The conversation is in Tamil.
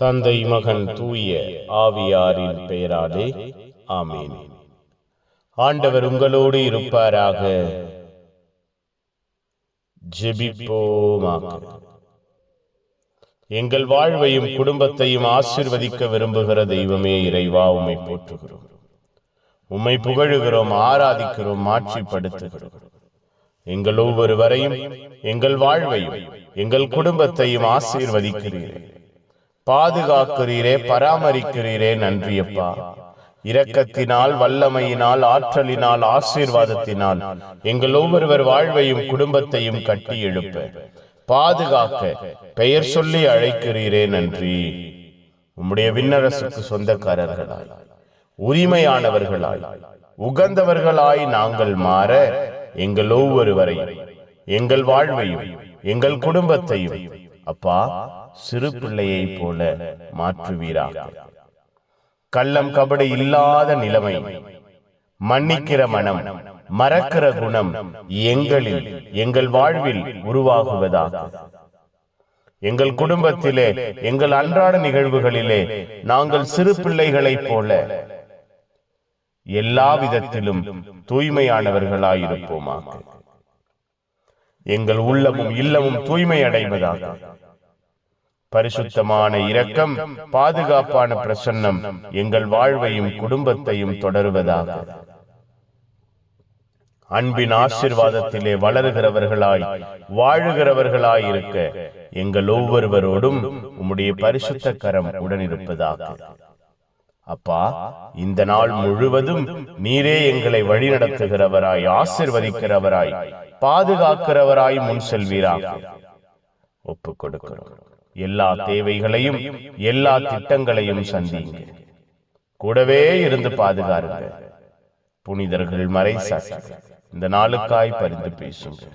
தந்தை மகன் தூய ஆவியாரின் பெயராலே ஆமேன். ஆண்டவர் உங்களோடு இருப்பாராக. ஜெபிப்போமாக. எங்கள் வாழ்வையும் குடும்பத்தையும் ஆசிர்வதிக்க விரும்புகிற தெய்வமே இறைவா உம்மை போற்றுகிறோம். உம்மை புகழுகிறோம் ஆராதிக்கிறோம் மாற்றிப்படுத்துகிறோம் எங்கள் ஒவ்வொருவரையும் எங்கள் வாழ்வையும் எங்கள் குடும்பத்தையும் ஆசீர்வதிக்கிறீர்கள் பாதுகாக்கிறீரே பராமரிக்கிறீரே நன்றியப்பா. இரக்கத்தினால் வல்லமையினால் ஆற்றலினால் ஆசீர்வாதத்தினால் எங்கள் ஒவ்வொருவர் வாழ்வையும் குடும்பத்தையும் கட்டி எழுப்ப. பாதுகாக்க பெயர் சொல்லி அழைக்கிறீரே நன்றி. உம்முடைய விண்ணரசுக்கு சொந்தக்காரர்களாய் உரிமையானவர்களாய் உகந்தவர்களாய் நாங்கள் மாற எங்கள் ஒவ்வொருவரையும் எங்கள் வாழ்வையும் எங்கள் குடும்பத்தையும் அப்பா சிறு பிள்ளையை போல மாற்றுவீராக. கள்ளம் கபடி இல்லாத நிலைமை மன்னிக்கிற மனம் மறக்கிற குணம் எங்களில் எங்கள் வாழ்வில் உருவாகுவதாக. எங்கள் குடும்பத்திலே எங்கள் அன்றாட நிகழ்வுகளிலே நாங்கள் சிறு பிள்ளைகளைப் போல எல்லா விதத்திலும் தூய்மையானவர்களாயிருப்போமாக. எங்கள் உள்ளமும் இல்லமும் தூய்மை அடைவதாக பரிசுத்தமான இரக்கம் பாதுகாப்பான பிரசன்னம் எங்கள் வாழ்வையும் குடும்பத்தையும் தொடருவதாக. அன்பின் ஆசிர்வாதத்திலே வளருகிறவர்களாய் வாழுகிறவர்களாய் இருக்க எங்கள் ஒவ்வொருவரோடும் உம்முடைய பரிசுத்த கரம் உடனிருப்பதாக. அப்பா இந்த நாள் முழுவதும் நீரே எங்களை வழிநடத்துகிறவராய் ஆசிர்வதிக்கிறவராய் பாதுகாக்கிறவராய் முன் செல்வீராக. ஒப்பு கொடுக்கிறோம். எல்லா தேவைகளையும் எல்லா திட்டங்களையும் சந்திங்க கூடவே இருந்து பாதுகாருங்க. புனிதர்கள் மறை இந்த நாளுக்காய் பரிந்து பேசுங்கள்